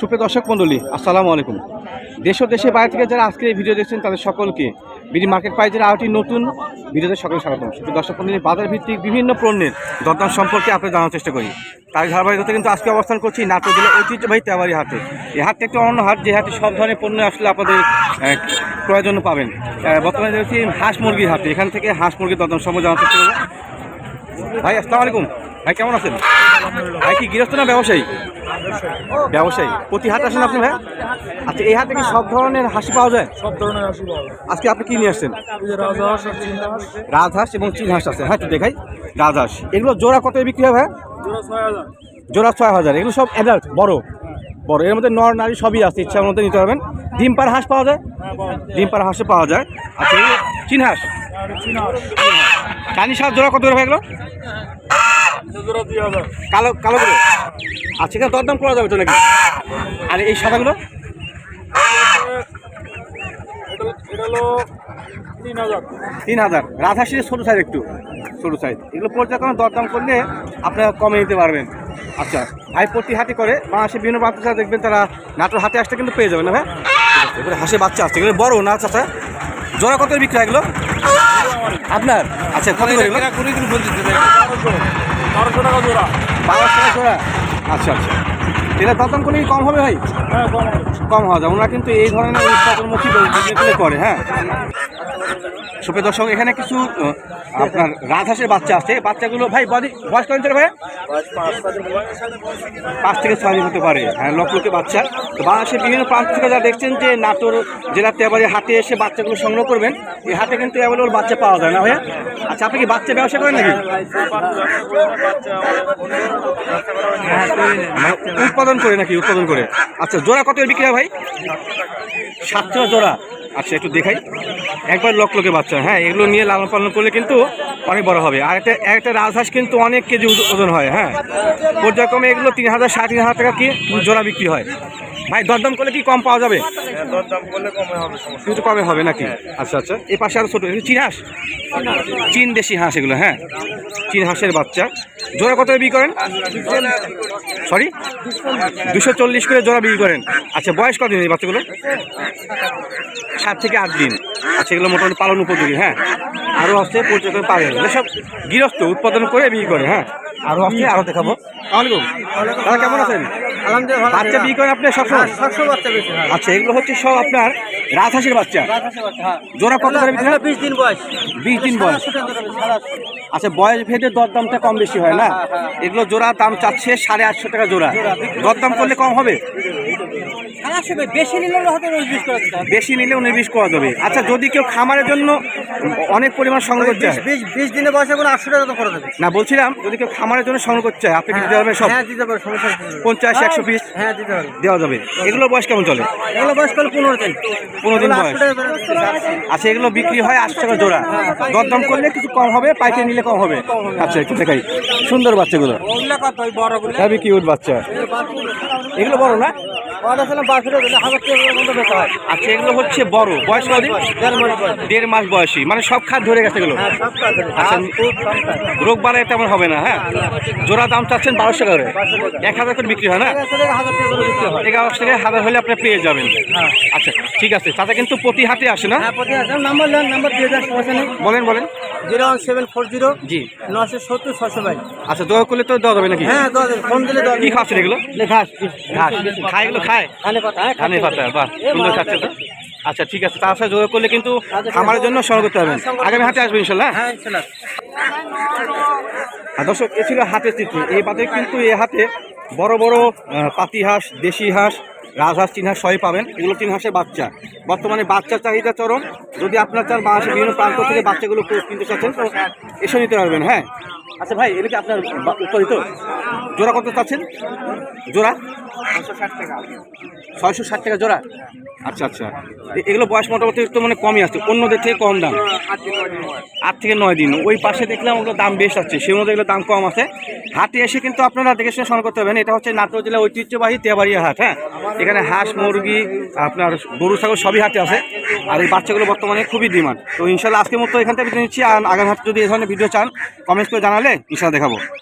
সুপ্রিয় দর্শক মণ্ডলী, আসসালামু আলাইকুম। দেশ ও দেশের বাইরে থেকে যারা আজকে এই ভিডিও দেখছেন, তাদের সকলকে বিডি মার্কেট প্রাইজের আরেকটি নতুন ভিডিওতে সকলে স্বাগতম। সুপ্রিয় দর্শক মণ্ডলী বাজার ভিত্তিক বিভিন্ন পণ্যের দরদাম সম্পর্কে আপনি জানার চেষ্টা করি। তাই ধারাবাহিকতা কিন্তু আজকে অবস্থান করছি নাটোর জেলা ঐতিহ্যবাহী তেওয়ারি হাটে। এই হাটটা একটি অন্য হাট, যে হাটে সব ধরনের পণ্য আসলে আপনাদের ক্রয়ের জন্য পাবেন। বর্তমানে দেখছি হাঁস মুরগির হাটে। এখান থেকে হাঁস মুরগির দরদাম সম্পর্কে জানার চেষ্টা করব। ভাই, আসসালামু আলাইকুম। ভাই কেমন আছেন? ভাই কি গৃহস্থ না ব্যবসায়ী? ব্যবসায়ী। প্রতি হাট আসেন আপনি ভাই? আচ্ছা এই হাতে কি সব ধরনের হাসি পাওয়া যায়? সব ধরনের হাসি পাওয়া যায়। আজকে আপনি কি নিয়ে আসছেন? রাজহাঁস এবং চীন হাঁস আছে। হ্যাঁ দেখাই। রাজহাঁস। এগুলো জোড়া কত বিক্রি ভাই? জোড়া ছয় হাজার। এগুলো সব অ্যাডাল্ট বড়। বড়। এর মধ্যে নর নারী সবই আছে। ইচ্ছার মধ্যে নিতে পারবেন। ডিম পার হাঁস পাওয়া যায়? হ্যাঁ ডিম পার হাঁসে পাওয়া যায়। আচ্ছা চীন হাঁস চাইনিজ হাঁস জোড়া কত করে ভাই এগুলো এটা জোড়া দুই হাজার কালো কালো আচ্ছা এখানে দরদাম করা যাবে তো নাকি? আর এই সাদাগুলো? তিন হাজার। হাজার রাধাশির ছোটো সাইজ একটু, ছোটো সাইজ এগুলো পর্যায়ক্রমে দরদাম করলে আপনারা কমে নিতে পারবেন। আচ্ছা ভাই প্রতি হাতে করে বাংলাদেশের বিভিন্ন থেকে দেখবেন তারা নাটোর হাতে আসতে কিন্তু পেয়ে যাবেন না ভাই? এবারে হাসে বাচ্চা আসছে, এগুলো বড় না, চাচা? জোড়া কত বিক্রি হয় এগুলো? আপনার? আচ্ছা কত করে এগুলো? বারোশো টাকা জোড়া। বারোশো টাকা জোড়া আচ্ছা আচ্ছা। এটা দরদাম করলে কি কম হবে ভাই? হ্যাঁ কম হবে। কম হওয়া যায়। ওনারা কিন্তু এই ধরনের উৎপাদনমুখী বিজনেসগুলো করে হ্যাঁ। সুপ্রিয় দর্শক, এখানে কিছু আপনার রাজহাঁসের বাচ্চা আছে। বাচ্চাগুলো, ভাই বডি বয়স কত ভাই? পাঁচ থেকে ছয় দিন হতে পারে। হ্যাঁ লক্ষ লক্ষ বাচ্চা। তো বাংলাদেশের বিভিন্ন প্রান্ত থেকে যারা দেখছেন যে নাটোর জেলাতে তেবারে হাতে এসে বাচ্চাগুলো সংগ্রহ করবেন, এই হাতে কিন্তু অ্যাভেলেবল বাচ্চা পাওয়া যায় না ভাইয়া। আচ্ছা আপনি কি বাচ্চা ব্যবসা করেন নাকি? মানে উৎপাদন করে নাকি উৎপাদন করে? আচ্ছা জোড়া কত বিক্রি হয় ভাই? সাতশো জোড়া। আচ্ছা একটু দেখাই। একবার লক লকে বাচ্চা। হ্যাঁ এগুলো নিয়ে লালন পালন করলে কিন্তু অনেক বড় হবে। আর একটা একটা রাজহাঁস কিন্তু অনেক কেজি ওজন হয় হ্যাঁ। পর্যায়ক্রমে এগুলো তিন হাজার সাড়ে তিন হাজার টাকা কি জোড়া বিক্রি হয়। ভাই দরদাম করলে কি কম পাওয়া যাবে? হ্যাঁ, দরদাম করলে কমে হবে সমস্যা কিন্তু কমে হবে নাকি? আচ্ছা আচ্ছা। এই পাশে আরও ছোটো চীন হাঁস? চীন দেশি হাঁস এগুলো হ্যাঁ? চীন হাঁসের বাচ্চা। জোড়া কত বিক্রি করেন? সরি দুশো চল্লিশ করে জোড়া বিক্রি করেন। আচ্ছা বয়স কতদিন এই বাচ্চাগুলো সাত থেকে আট দিন। আচ্ছা এগুলো মোটামুটি পালন উপযোগী হ্যাঁ? আরও আসছে পর্যটন পাবে এগুলো সব গৃহস্থ উৎপাদন করে বিক্রি করে হ্যাঁ? আরও আসছে আরও দেখাবো। কেমন আছেন? আলহামদুলিল্লাহ বাচ্চা বিক্রি করেন আপনি সবসময় সাতশো বাচ্চা বেশি হ্যাঁ। আচ্ছা এগুলো হচ্ছে সব আপনার রাজহাঁসের বাচ্চা? জোড়া কত করে বিক্রি হয়? বিশ দিন বয়স। বিশ দিন বয়স। আচ্ছা বয়স ভেদে দরদামটা কম বেশি হয় না? এগুলো জোড়া দাম চাচ্ছে সাড়ে আটশো টাকা জোড়া। দরদাম করলে কম হবে? বেশি নিলে উনিশ বিশ করা যাবে। আচ্ছা যদি কেউ খামারের জন্য অনেক পরিমাণ সংগ্রহ করতে চায়? বিশ দিনে বয়সে কোনো আটশো টাকা তো করে দেবে না বলছিলাম যদি কেউ খামারের জন্য সংগ্রহ করতে চায় আপনি দিতে পারবেন সব? হ্যাঁ পঞ্চাশ একশো পিস হ্যাঁ দিতে দেওয়া যাবে। এগুলো বয়স কেমন চলে? এগুলো বয়স করলে পনেরো দিন। পনেরো দিন বয়স। 800 টাকা করে। দিতে হবে। আচ্ছা এগুলো বিক্রি হয় আটশো টাকা জোড়া। দরদাম করলে কিছু কম হবে পাইকারি নিলে কম হবে? আচ্ছা একটু দেখাই। সুন্দর বাচ্চাগুলো। হেভি কিউট বাচ্চা। এগুলো বড় না? হয়। আচ্ছা এগুলো হচ্ছে বড়। বয়স কদিন দেড় মাস বয়স। মানে সব খাত ধরে গেছে এগুলো? হ্যাঁ। আচ্ছা। রোগ বালায় তেমন হবে না হ্যাঁ? জোড়া দাম চাচ্ছেন বারোশো করে। এক হাজার করে বিক্রি হয় না? হয়। এগারোশো থেকে হাজার হলে আপনি পেয়ে যাবেন। আচ্ছা ঠিক আছে। চাচা কিন্তু প্রতি হাতে আসে না? হ্যাঁ বলেন বলেন। Zero one seven four zero জি। নশো সত্তর ছশো বাইশ। আচ্ছা দোয়া করলে তো দেওয়া যাবে নাকি? হ্যাঁ দশ ফোন দিলে দশ কি খাচ্ছেন এগুলো? ঘাস ঘাস। খায় এগুলো? খায়? ধানে পাতা হ্যাঁ ধানের পাতা বাহ সুন্দর খাচ্ছে তো। আচ্ছা ঠিক আছে তার সাথে যোগাযোগ করলে কিন্তু খামারের জন্য সংগ্রহ করতে পারবেন। আগামী হাতে আসবেন ইনশাল্লাহ হ্যাঁ? ইনশাল্লাহ। দর্শক এ ছিল হাতের চিত্র। এই বাদে কিন্তু এ হাতে বড় বড় পাতি হাঁস দেশি হাঁস রাজহাঁস চিনহাঁস সবই পাবেন। এগুলো তিন হাঁসের বাচ্চা। বর্তমানে বাচ্চার চাহিদা চরম। যদি আপনার চার বাংলাদেশের বিভিন্ন প্রান্ত থেকে বাচ্চাগুলো কিনতে চাচ্ছেন, তো এসে নিতে পারবেন হ্যাঁ? আচ্ছা ভাই, এটা কি আপনার উৎপাদিত? জোড়া কত চাচ্ছেন? জোড়া? ছয়শো ষাট টাকা জোড়া। আচ্ছা আচ্ছা। এগুলো বয়স মোটামুটি একটু মানে কমই আছে অন্যদের থেকে কম দাম। আট থেকে নয় দিন। ওই পাশে দেখলাম ওগুলো দাম বেশ আছে সেই মধ্যে এগুলো দাম কম আছে। হাটে এসে কিন্তু আপনারা দেখে শুনে সংগ্রহ করতে পারবেন এটা হচ্ছে নাটোর জেলা ঐতিহ্যবাহী তেবাড়িয়া হাট হ্যাঁ? এখানে হাঁস, মুরগি, আপনার গরু, ছাগল সবই হাটে আছে। আর এই বাচ্চাগুলো বর্তমানে খুবই ডিমান্ড। তো ইনশাল্লাহ আজকের মতো এখান থেকে নিচ্ছি। আর আগামী হাতে যদি এই ধরনের ভিডিও চান, কমেন্টস করে জানালে ইনশাল্লাহ দেখাবো।